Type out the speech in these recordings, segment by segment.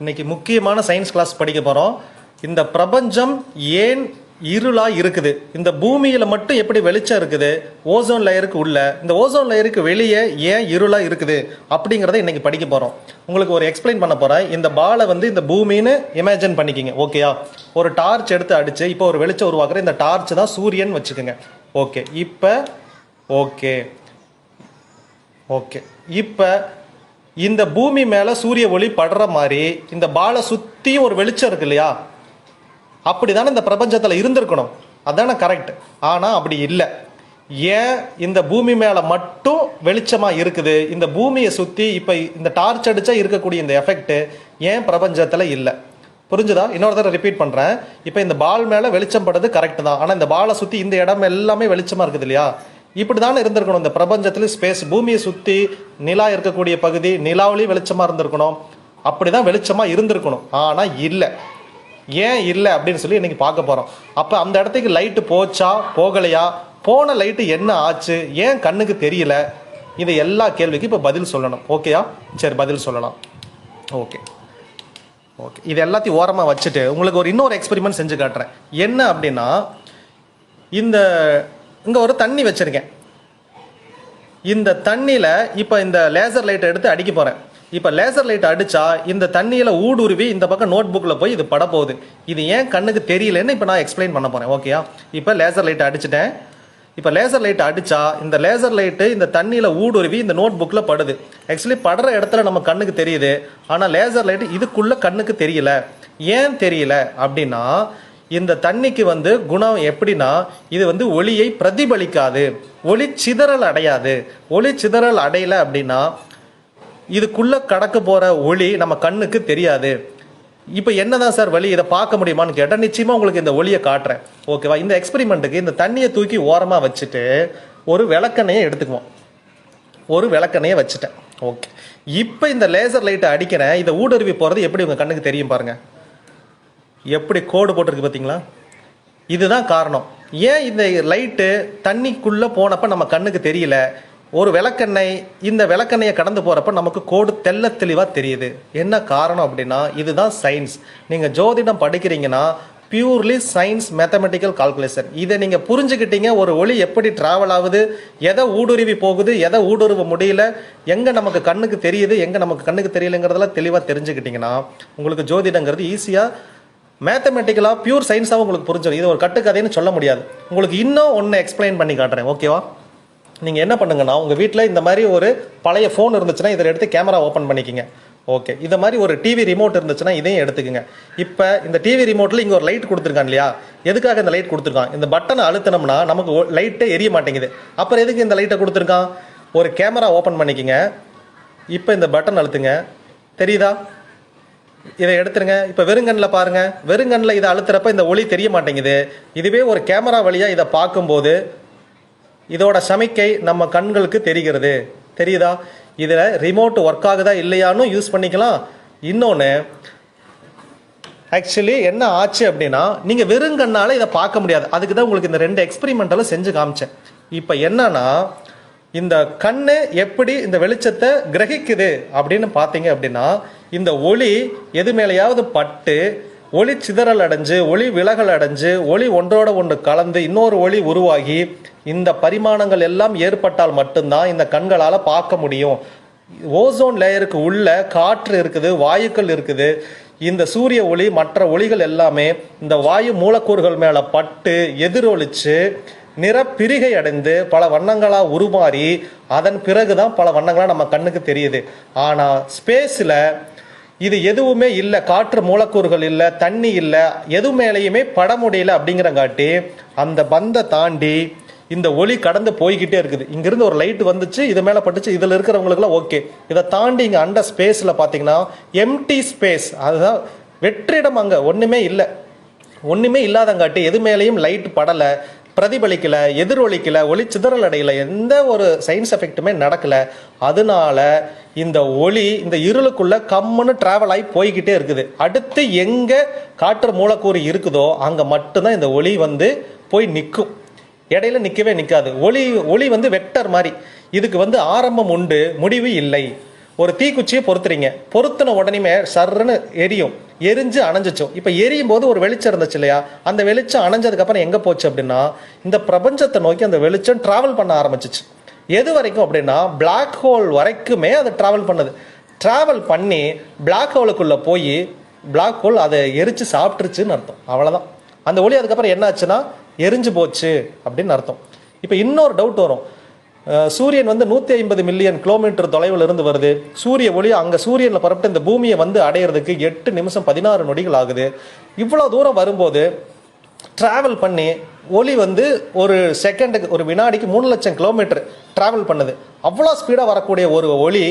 இன்னைக்கு முக்கியமான science class படிக்க போகிறோம் இந்த பிரபஞ்சம் ஏன் இருளா இருக்குது? இந்த பூமியில மட்டும் எப்படி வெளிச்சம் இருக்குது? ஓசோன் லேயருக்கு உள்ள. இந்த ஓசோன் லேயருக்கு வெளியே ஏன் இருளா இருக்குது? அப்படிங்கிறத இன்னைக்கு படிக்க போறோம். உங்களுக்கு ஒரு எக்ஸ்பிளைன் பண்ண போறேன். இந்த பாலை வந்து இந்த பூமின்னு இமேஜின் பண்ணிக்கிங்க ஓகேயா ஒரு டார்ச் எடுத்து அடிச்சு இப்போ ஒரு வெளிச்சம் உருவாக்குற இந்த டார்ச் தான் சூரியன் வச்சுக்கோங்க. ஓகே இப்போ ஓகே ஓகே இப்போ இந்த பூமி மேலே சூரிய ஒளி படுற மாதிரி இந்த பாலை சுற்றியும் ஒரு வெளிச்சம் இருக்கு இல்லையா? அப்படிதானே இந்த பிரபஞ்சத்தில் இருந்திருக்கணும். அதானே கரெக்ட் ஆனால் அப்படி இல்லை. ஏன் இந்த பூமி மேலே மட்டும் வெளிச்சமாக இருக்குது? இந்த பூமியை சுற்றி இப்போ இந்த டார்ச் அடித்தா இருக்கக்கூடிய இந்த எஃபெக்ட் ஏன் பிரபஞ்சத்தில் இல்லை? புரிஞ்சுதா? இன்னொரு தடவை ரிப்பீட் பண்ணுறேன் இப்போ இந்த பால் மேலே வெளிச்சம் படுறது கரெக்ட் தான். ஆனால் இந்த பாலை சுற்றி இந்த இடம் எல்லாமே வெளிச்சமாக இருக்குது இல்லையா? இப்படி தானே இருந்திருக்கணும். இந்த பிரபஞ்சத்தில் ஸ்பேஸ் பூமியை சுற்றி நிலா இருக்கக்கூடிய பகுதி நிலாவிலையும் வெளிச்சமாக இருந்திருக்கணும். அப்படி தான் வெளிச்சமாக இருந்திருக்கணும். ஆனால் இல்லை. ஏன் இல்லை அப்படின்னு சொல்லி இன்னைக்கு பார்க்க போகிறோம் அப்போ அந்த இடத்துக்கு லைட்டு போச்சா போகலையா? போன லைட்டு என்ன ஆச்சு? ஏன் கண்ணுக்கு தெரியல? இது எல்லா கேள்விக்கும் இப்போ பதில் சொல்லணும். ஓகேயா சரி பதில் சொல்லலாம். ஓகே ஓகே இது எல்லாத்தையும் ஓரமாக வச்சுட்டு உங்களுக்கு ஒரு இன்னொரு எக்ஸ்பெரிமெண்ட் செஞ்சு காட்டுறேன். என்ன அப்படின்னா இந்த இங்கே ஒரு தண்ணி வச்சுருக்கேன். இந்த தண்ணியில் இப்போ இந்த லேசர் லைட்டை எடுத்து அடிக்க போகிறேன் இப்போ லேசர் லைட் அடித்தா இந்த தண்ணியில் ஊடுருவி இந்த பக்கம் நோட் புக்கில் போய் இது படப்போகுது. போகுது இது ஏன் கண்ணுக்கு தெரியலன்னு இப்போ நான் எக்ஸ்பிளைன் பண்ண போகிறேன் ஓகேயா இப்போ லேசர் லைட் அடிச்சிட்டேன். இப்போ லேசர் லைட் அடித்தா இந்த லேசர் லைட்டு இந்த தண்ணியில் ஊடுருவி இந்த நோட் புக்கில் படுது. ஆக்சுவலி படுற இடத்துல நம்ம கண்ணுக்கு தெரியுது. ஆனால் லேசர் லைட் இதுக்குள்ளே கண்ணுக்கு தெரியல. ஏன் தெரியல? அப்படின்னா இந்த தண்ணிக்கு வந்து குணம் எப்படின்னா இது வந்து ஒளியை பிரதிபலிக்காது. ஒளி சிதறல் அடையாது. ஒளி சிதறல் அடையல அப்படின்னா இதுக்குள்ளே கடக்க போகிற ஒளி நம்ம கண்ணுக்கு தெரியாது. இப்போ என்னதான் சார் வழி இதை பார்க்க முடியுமான்னு கேட்டால் நிச்சயமாக உங்களுக்கு இந்த ஒளியை காட்டுறேன். ஓகேவா இந்த எக்ஸ்பெரிமெண்ட்டுக்கு இந்த தண்ணியை தூக்கி ஓரமாக வச்சுட்டு ஒரு விளக்கெண்ணையை எடுத்துக்குவோம். ஒரு விளக்கெண்ணையை வச்சுட்டேன். ஓகே இப்போ இந்த லேசர் லைட்டை அடிக்கிறேன். இதை ஊடுருவி போகிறது எப்படி உங்கள் கண்ணுக்கு தெரியும் பாருங்கள் எப்படி கோடு போட்டிருக்கு பார்த்தீங்களா? இதுதான் காரணம். ஏன் இந்த லைட்டு தண்ணிக்குள்ளே போனப்ப நம்ம கண்ணுக்கு தெரியல? ஒரு விளக்கெண்ணெய் இந்த விளக்கெண்ணையை கடந்து போகிறப்ப நமக்கு கோடு தெள்ள தெளிவாக தெரியுது. என்ன காரணம் அப்படின்னா இதுதான் சயின்ஸ் நீங்கள் ஜோதிடம் படிக்கிறீங்கன்னா பியூர்லி சயின்ஸ் மேத்தமெட்டிக்கல் கால்குலேஷன் இதை நீங்கள் புரிஞ்சுக்கிட்டீங்க ஒரு ஒளி எப்படி ட்ராவல் ஆகுது எதை ஊடுருவி போகுது எதை ஊடுருவ முடியல எங்கே நமக்கு கண்ணுக்கு தெரியுது எங்கே நமக்கு கண்ணுக்கு தெரியலங்கிறதெல்லாம் தெளிவாக தெரிஞ்சுக்கிட்டிங்கன்னா உங்களுக்கு ஜோதிடங்கிறது ஈஸியாக மேத்தமெட்டிக்கலாக பியூர் சயின்ஸாகவும் உங்களுக்கு புரிஞ்சிடும் இது ஒரு கட்டுக்கதைன்னு சொல்ல முடியாது. உங்களுக்கு இன்னும் ஒன்று எக்ஸ்பிளைன் பண்ணி காட்டுறேன். ஓகேவா நீங்கள் என்ன பண்ணுங்கன்னா உங்கள் வீட்டில் இந்த மாதிரி ஒரு பழைய ஃபோன் இருந்துச்சுன்னா இதில் எடுத்து கேமரா ஓப்பன் பண்ணிக்கிங்க. ஓகே இந்த மாதிரி ஒரு டிவி ரிமோட் இருந்துச்சுன்னா இதையும் எடுத்துக்கோங்க. இப்போ இந்த டிவி ரிமோட்டில் இங்கே ஒரு லைட் கொடுத்துருக்கான் இல்லையா? எதுக்காக இந்த லைட் கொடுத்துருக்கான்? இந்த பட்டனை அழுத்தினோம்னா நமக்கு லைட்டே எரிய மாட்டேங்குது. அப்புறம் எதுக்கு இந்த லைட்டை கொடுத்துருக்கான்? ஒரு கேமரா ஓப்பன் பண்ணிக்கிங்க. இப்போ இந்த பட்டன் அழுத்துங்க. தெரியுதா? இதை எடுத்துருங்க. இப்போ வெறுங்கண்ணில் பாருங்கள் வெறுங்கண்ணில் இதை அழுத்துறப்ப இந்த ஒளி தெரிய மாட்டேங்குது. இதுவே ஒரு கேமரா வழியாக இதை பார்க்கும்போது இதோட சமிக்கை நம்ம கண்களுக்கு தெரிகிறது. தெரியுதா? இதில் ரிமோட் ஒர்க் ஆகுதா இல்லையான்னு யூஸ் பண்ணிக்கலாம். இன்னொன்று ஆக்சுவலி என்ன ஆச்சு அப்படின்னா நீங்கள் வெறுங்கண்ணால் இதை பார்க்க முடியாது. அதுக்கு தான் உங்களுக்கு இந்த ரெண்டு எக்ஸ்பெரிமெண்டலும் செஞ்சு காமிச்சேன். இப்போ என்னன்னா இந்த கண்ணு எப்படி இந்த வெளிச்சத்தை கிரகிக்குது அப்படின்னு பார்த்தீங்க அப்படின்னா இந்த ஒளி எது மேலேயாவது பட்டு ஒளி சிதறல் அடைஞ்சு ஒளி விலகல் அடைஞ்சு ஒளி ஒன்றோட ஒன்று கலந்து இன்னொரு ஒளி உருவாகி இந்த பரிமாணங்கள் எல்லாம் ஏற்பட்டால் மட்டும்தான் இந்த கண்களால் பார்க்க முடியும். ஓசோன் லேயருக்கு உள்ள காற்று இருக்குது வாயுக்கள் இருக்குது. இந்த சூரிய ஒளி மற்ற ஒளிகள் எல்லாமே இந்த வாயு மூலக்கூறுகள் மேலே பட்டு எதிரொலிச்சு நிறப்பிரிகை அடைந்து பல வண்ணங்களாக உருமாறி அதன் பிறகுதான் பல வண்ணங்களாக நம்ம கண்ணுக்கு தெரியுது. ஆனால் ஸ்பேஸில் இது எதுவுமே இல்லை காற்று மூலக்கூறுகள் இல்லை தண்ணி இல்லை எது மேலேயுமே பட முடியல அப்படிங்கிறங்காட்டி அந்த பந்தை தாண்டி இந்த ஒளி கடந்து போய்கிட்டே இருக்குது. இங்கேருந்து ஒரு லைட் வந்துச்சு இது மேலே பட்டுச்சு இதில் இருக்கிறவங்களுக்குலாம் ஓகே. இதை தாண்டி இங்கே அண்ட ஸ்பேஸில் பார்த்தீங்கன்னா எம்டி ஸ்பேஸ் அதுதான் வெற்றிடம் அங்கே ஒன்றுமே இல்லை. ஒன்றுமே இல்லாதங்காட்டி எது மேலேயும் லைட் படலை பிரதிபலிக்கல எதிரொலிக்கல ஒளி சிதறல் அடையல எந்த ஒரு சயின்ஸ் எஃபெக்ட்டுமே நடக்கல. அதனால இந்த ஒளி இந்த இருளுக்குள்ள கம்முன்னு டிராவல் ஆகி போய்கிட்டே இருக்குது. அடுத்து எங்க காற்று மூலக்கூறு இருக்குதோ அங்க மட்டும்தான் இந்த ஒளி வந்து போய் நிற்கும் இடையில நிற்கவே நிற்காது ஒளி ஒளி வந்து வெக்டர் மாதிரி. இதுக்கு வந்து ஆரம்பம் உண்டு முடிவு இல்லை. ஒரு தீக்குச்சியை பொறுத்துறீங்க பொருத்தின உடனேமே சர்ன்னு எரியும். எரிஞ்சு அணைஞ்சிச்சோம் இப்போ எரியும் போது ஒரு வெளிச்சம் இருந்துச்சு இல்லையா? அந்த வெளிச்சம் அணைஞ்சதுக்கப்புறம் எங்கே போச்சு அப்படின்னா இந்த பிரபஞ்சத்தை நோக்கி அந்த வெளிச்சம் ட்ராவல் பண்ண ஆரம்பிச்சிச்சு. எது வரைக்கும் அப்படின்னா பிளாக் ஹோல் வரைக்குமே அது ட்ராவல் பண்ணுது. ட்ராவல் பண்ணி பிளாக் ஹோலுக்குள்ளே போய் பிளாக் ஹோல் அதை எரிச்சு சாப்பிட்ருச்சுன்னு அர்த்தம். அவ்வளோதான் அந்த ஒளி அதுக்கப்புறம் என்னாச்சுன்னா எரிஞ்சு போச்சு அப்படின்னு அர்த்தம். இப்போ இன்னொரு டவுட் வரும். சூரியன் வந்து நூற்றி ஐம்பது மில்லியன் கிலோமீட்டர் தொலைவில் இருந்து வருது. சூரிய ஒளி அங்கே சூரியனில் பரப்பிட்டு இந்த பூமியை வந்து அடையிறதுக்கு எட்டு நிமிஷம் பதினாறு நொடிகள் ஆகுது. இவ்வளோ தூரம் வரும்போது ட்ராவல் பண்ணி ஒளி வந்து ஒரு செகண்டுக்கு ஒரு வினாடிக்கு மூணு லட்சம் கிலோமீட்டர் ட்ராவல் பண்ணுது. அவ்வளோ ஸ்பீடாக வரக்கூடிய ஒரு ஒளி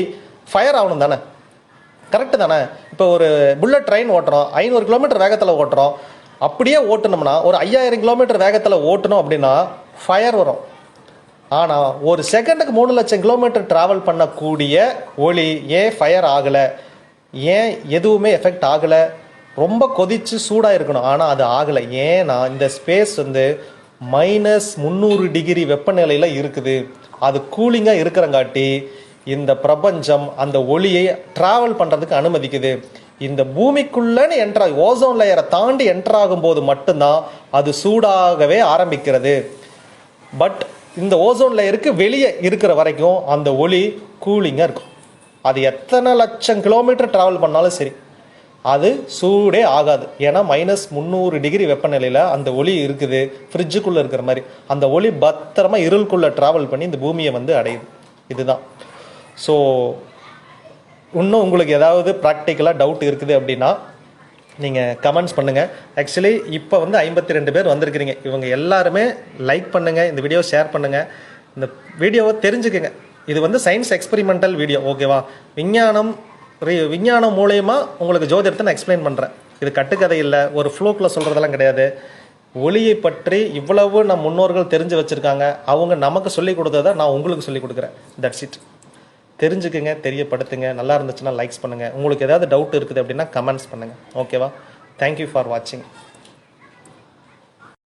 ஃபயர் ஆகணும் தானே? கரெக்டு தானே? இப்போ ஒரு புல்லட் ட்ரெயின் ஓட்டுறோம் ஐநூறு கிலோமீட்டர் வேகத்தில் ஓட்டுறோம். அப்படியே ஓட்டணும்னா ஒரு ஐயாயிரம் கிலோமீட்டர் வேகத்தில் ஓட்டணும் அப்படின்னா ஃபயர் வரும். ஆனால் ஒரு செகண்டுக்கு மூணு லட்சம் கிலோமீட்டர் ட்ராவல் பண்ணக்கூடிய ஒளி ஏன் ஃபயர் ஆகலை? ஏன் எதுவுமே எஃபெக்ட் ஆகலை? ரொம்ப கொதிச்சு சூடாக இருக்கணும். ஆனால் அது ஆகலை. ஏன்னா இந்த ஸ்பேஸ் வந்து மைனஸ் முந்நூறு டிகிரி வெப்பநிலையில் இருக்குது. அது கூலிங்காக இருக்கிறங்காட்டி இந்த பிரபஞ்சம் அந்த ஒளியை ட்ராவல் பண்ணுறதுக்கு அனுமதிக்குது. இந்த பூமிக்குள்ளேன்னு என்ட்ரா ஓசோன் லேயரை தாண்டி என்ட்ராகும்போது மட்டும்தான் அது சூடாகவே ஆரம்பிக்கிறது. பட் இந்த ஓசோன் லேயருக்கு வெளியே இருக்கிற வரைக்கும் அந்த ஒளி கூலிங்காக இருக்கும். அது எத்தனை லட்சம் கிலோமீட்டர் ட்ராவல் பண்ணாலும் சரி அது சூடே ஆகாது. ஏன்னா மைனஸ் முந்நூறு டிகிரி வெப்பநிலையில் அந்த ஒளி இருக்குது ஃப்ரிட்ஜுக்குள்ளே இருக்கிற மாதிரி. அந்த ஒளி பத்திரமா இருளுக்குள்ளே ட்ராவல் பண்ணி இந்த பூமியை வந்து அடையுது. இதுதான். ஸோ இன்னும் உங்களுக்கு ஏதாவது ப்ராக்டிக்கலாக டவுட் இருக்குது அப்படின்னா நீங்கள் கமெண்ட்ஸ் பண்ணுங்கள் ஆக்சுவலி இப்போ வந்து ஐம்பத்தி ரெண்டு பேர் வந்திருக்கிறீங்க. இவங்க எல்லாருமே லைக் பண்ணுங்கள் இந்த வீடியோ ஷேர் பண்ணுங்கள் இந்த வீடியோவை தெரிஞ்சுக்குங்க. இது வந்து சயின்ஸ் எக்ஸ்பெரிமெண்டல் வீடியோ ஓகேவா விஞ்ஞானம் விஞ்ஞானம் மூலயமா உங்களுக்கு ஜோதிடத்தை நான் எக்ஸ்பிளைன் பண்ணுறேன் இது கட்டுக்கதை இல்லை ஒரு ஃப்ளோக்கில் சொல்கிறதெல்லாம் கிடையாது. ஒளியை பற்றி இவ்வளவு நம் முன்னோர்கள் தெரிஞ்சு வச்சுருக்காங்க. அவங்க நமக்கு சொல்லிக் கொடுத்ததை நான் உங்களுக்கு சொல்லி கொடுக்குறேன். தட்ஸ் இட் தெரிஞ்சுக்குங்க தெரியப்படுத்துங்க நல்லா இருந்துச்சுன்னா லைக்ஸ் பண்ணுங்கள் உங்களுக்கு ஏதாவது டவுட் இருக்குது அப்படின்னா கமெண்ட்ஸ் பண்ணுங்கள் ஓகேவா தேங்க்யூ ஃபார் வாட்சிங்